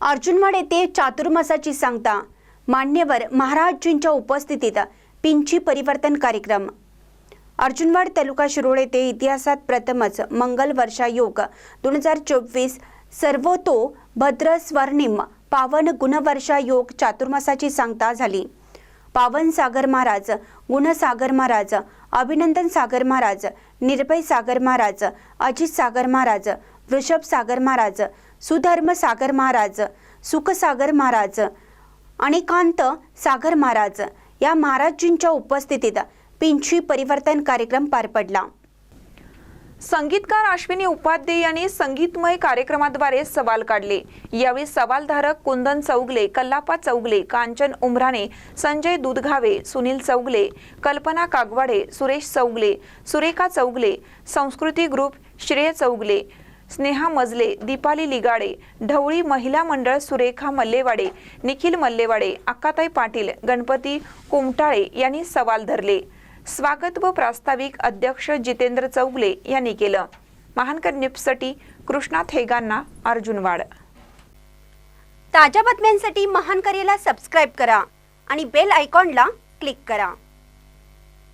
अर्जुनवाड येथे चातुर्मासाची सांगता. मान्यवर महाराजजींच्या उपस्थितीत पिंची परिवर्तन कार्यक्रम. अर्जुनवाड तालुका शिरोळ येथे इतिहासात प्रथमच मंगल वर्षा योग दोन हजार चोवीस सर्वतो भद्र स्वर्णिम पावन गुणवर्षा योग चातुर्मासाची सांगता झाली. पावन सागर महाराज गुणसागर महाराज अभिनंदन सागर महाराज निर्भय सागर महाराज अजित सागर महाराज वृषभ सागर महाराज सुधर्म सागर महाराज सुखसागर महाराज अनेकांत सागर महाराज या महाराजजींच्या उपस्थितीत पिंची परिवर्तन कार्यक्रम पार पडला. संगीतकार अश्विनी उपाध्ये यांनी संगीतमय कार्यक्रमाद्वारे सवाल काढले. यावेळी सवालधारक कुंदन चौगले कल्लापा चौगले कांचन उमराणे संजय दुधघावे सुनील चौगले कल्पना कागवाडे सुरेश चौगले सुरेखा चौगले संस्कृती ग्रुप श्रेय चौगले स्नेहा मजले दीपाली लिगाडे ढवळी महिला मंडळ सुरेखा मल्लेवाडे निखिल मल्लेवाडे अक्काताई पाटील गणपती कुमटाळे यांनी सवाल धरले. स्वागत व प्रास्ताविक अध्यक्ष जितेंद्र चौगले यांनी केलं. महानकर न्यूजसाठी कृष्णा थेगांना अर्जुनवाड. ताज्या बातम्यांसाठी महान करेला सबस्क्राईब करा आणि बेल आयकॉनला क्लिक करा.